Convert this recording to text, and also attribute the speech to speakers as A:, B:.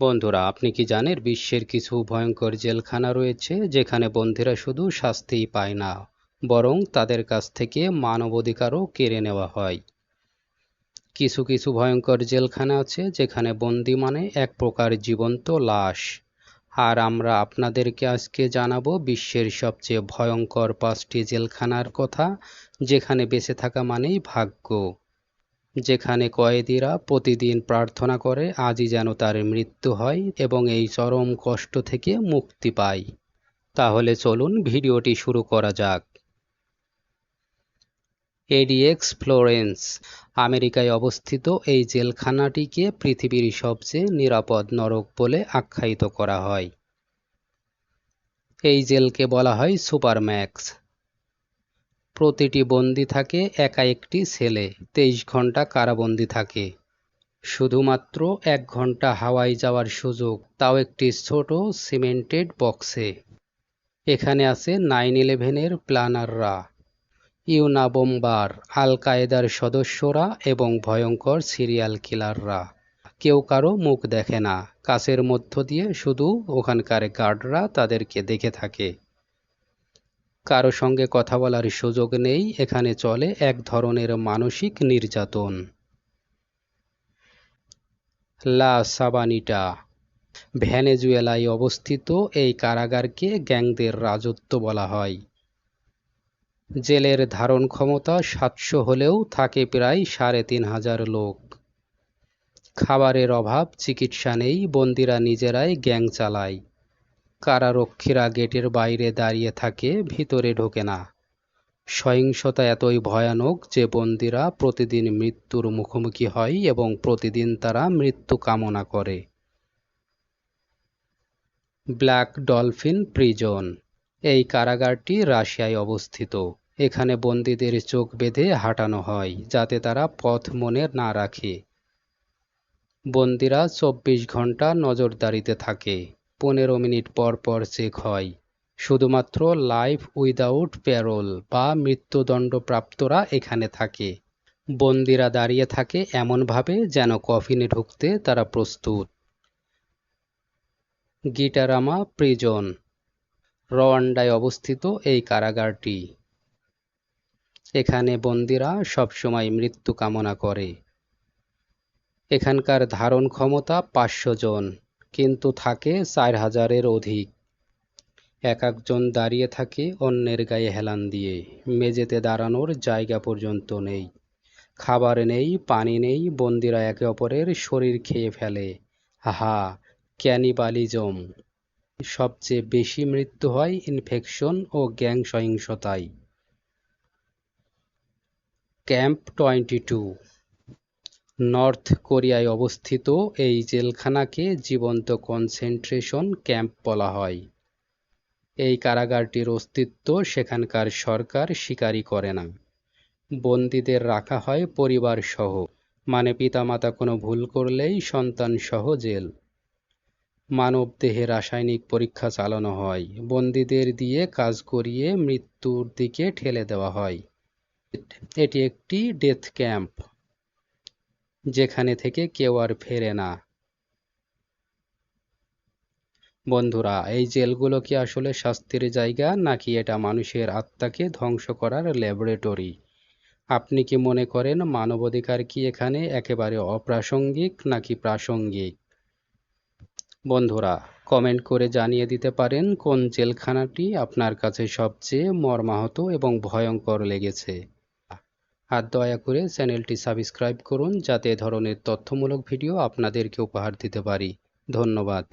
A: বন্ধুরা, আপনি কি জানেন বিশ্বের কিছু ভয়ঙ্কর জেলখানা রয়েছে যেখানে বন্দীরা শুধু শাস্তিই পায় না, বরং তাদের কাছ থেকে মানবাধিকারও কেড়ে নেওয়া হয়? কিছু কিছু ভয়ঙ্কর জেলখানা আছে যেখানে বন্দি মানে এক প্রকার জীবন্ত লাশ। আর আমরা আপনাদেরকে আজকে জানাব বিশ্বের সবচেয়ে ভয়ঙ্কর পাঁচটি জেলখানার কথা, যেখানে বেঁচে থাকা মানেই ভাগ্য। যেখানে কয়েদিরা প্রতিদিন প্রার্থনা করে, আজই যেন তার মৃত্যু হয় এবং এই চরম কষ্ট থেকে মুক্তি পায়। তাহলে চলুন ভিডিওটি শুরু করা যাক। এডিএক্স ফ্লোরেন্স আমেরিকায় অবস্থিত এই জেলখানাটিকে পৃথিবীর সবচেয়ে নিরাপদ নরক বলে আখ্যায়িত করা হয়। এই জেলকে বলা হয় সুপারম্যাক্স। প্রতিটি বন্দি থাকে, একা একটি ছেলে। তেইশ ঘণ্টা কারাবন্দি থাকে। শুধুমাত্র এক ঘণ্টা হাওয়ায় যাওয়ার সুযোগ, তাও একটি ছোট সিমেন্টেড বক্সে। এখানে আছে নাইন ইলেভেনের প্ল্যানাররা। ইউনাবোম্বার, আল কায়েদার সদস্যরা এবং ভয়ঙ্কর সিরিয়াল কিলাররা। কেউ কারও মুখ দেখে না। কাছের মধ্য দিয়ে শুধু ওখানকার গার্ডরা তাদেরকে দেখে থাকে। কারও সঙ্গে কথা বলার সুযোগ নেই, এখানে চলে এক ধরনের মানসিক নির্যাতন। লা সাবানিটা। ভ্যানেজুয়েলায় অবস্থিত এই কারাগারকে গ্যাংদের রাজত্ব বলা হয়। জেলের ধারণ ক্ষমতা সাতশো হলেও থাকে প্রায় সাড়ে তিন হাজার লোক। খাবারের অভাব, চিকিৎসা নেই, বন্দিরা নিজেরাই গ্যাং চালায়। কারারক্ষীরা গেটের বাইরে দাঁড়িয়ে থাকে, ভিতরে ঢোকে না। সহিংসতা এতই ভয়ানক যে বন্দিরা প্রতিদিন মৃত্যুর মুখোমুখি হয় এবং প্রতিদিন তারা মৃত্যু কামনা করে। Black dolphin prison. এই কারাগারটি রাশিয়ায় অবস্থিত। এখানে বন্দীদের চোখ বেঁধে হাঁটানো হয়, যাতে তারা পথ মনে না রাখে। বন্দিরা চব্বিশ ঘণ্টা নজরদারিতে থাকে। পনেরো মিনিট পর পর চেক হয়। শুধুমাত্র লাইফ উইদাউট প্যারোল বা মৃত্যুদণ্ডপ্রাপ্তরা এখানে থাকে। বন্দিরা দাঁড়িয়ে থাকে এমনভাবে যেন কফিনে ঢুকতে তারা প্রস্তুত। গিটারামা প্রিজন রওয়ান্ডায় অবস্থিত এই কারাগারটি। এখানে বন্দিরা সবসময় মৃত্যু কামনা করে। এখানকার ধারণ ক্ষমতা পাঁচশো জন। কিন্তু থাকে চার হাজারের অধিক। এক একজন দাঁড়িয়ে থাকে অন্যের গায়ে হেলান দিয়ে। মেঝেতে দাঁড়ানোর জায়গা পর্যন্ত নেই। খাবার নেই, পানি নেই, বন্দিরা একে অপরের শরীর খেয়ে ফেলে। হা ক্যানিবালিজম। সবচেয়ে বেশি মৃত্যু হয় ইনফেকশন ও গ্যাং সহিংসতায়। Camp twenty two. নর্থ কোরিয়ায় অবস্থিত এই জেলখানাকে জীবন্ত কনসেন্ট্রেশন ক্যাম্প বলা হয়। এই কারাগারটির অস্তিত্ব সেখানকার সরকার স্বীকারই করে না। বন্দীদের রাখা হয় পরিবার সহ মানে পিতামাতা কোনো ভুল করলেই সন্তান সহ জেল। মানবদেহে রাসায়নিক পরীক্ষা চালানো হয়, বন্দীদের দিয়ে কাজ করিয়ে মৃত্যুর দিকে ঠেলে দেওয়া হয়। এটি একটি ডেথ ক্যাম্প। যেখানে থেকে কেউ আর ফেরে না। বন্ধুরা, এই জেলগুলো কি আসলে শাস্তির জায়গা, নাকি এটা মানুষের আত্মাকে ধ্বংস করার ল্যাবরেটরি? আপনি কি মনে করেন মানবাধিকার কি এখানে একেবারে অপ্রাসঙ্গিক, নাকি প্রাসঙ্গিক? বন্ধুরা, কমেন্ট করে জানিয়ে দিতে পারেন কোন জেলখানাটি আপনার কাছে সবচেয়ে মর্মাহত এবং ভয়ঙ্কর লেগেছে। আর দয়া করে চ্যানেলটি সাবস্ক্রাইব করুন যাতে এ ধরনের তথ্যমূলক ভিডিও আপনাদেরকে উপহার দিতে পারি। ধন্যবাদ।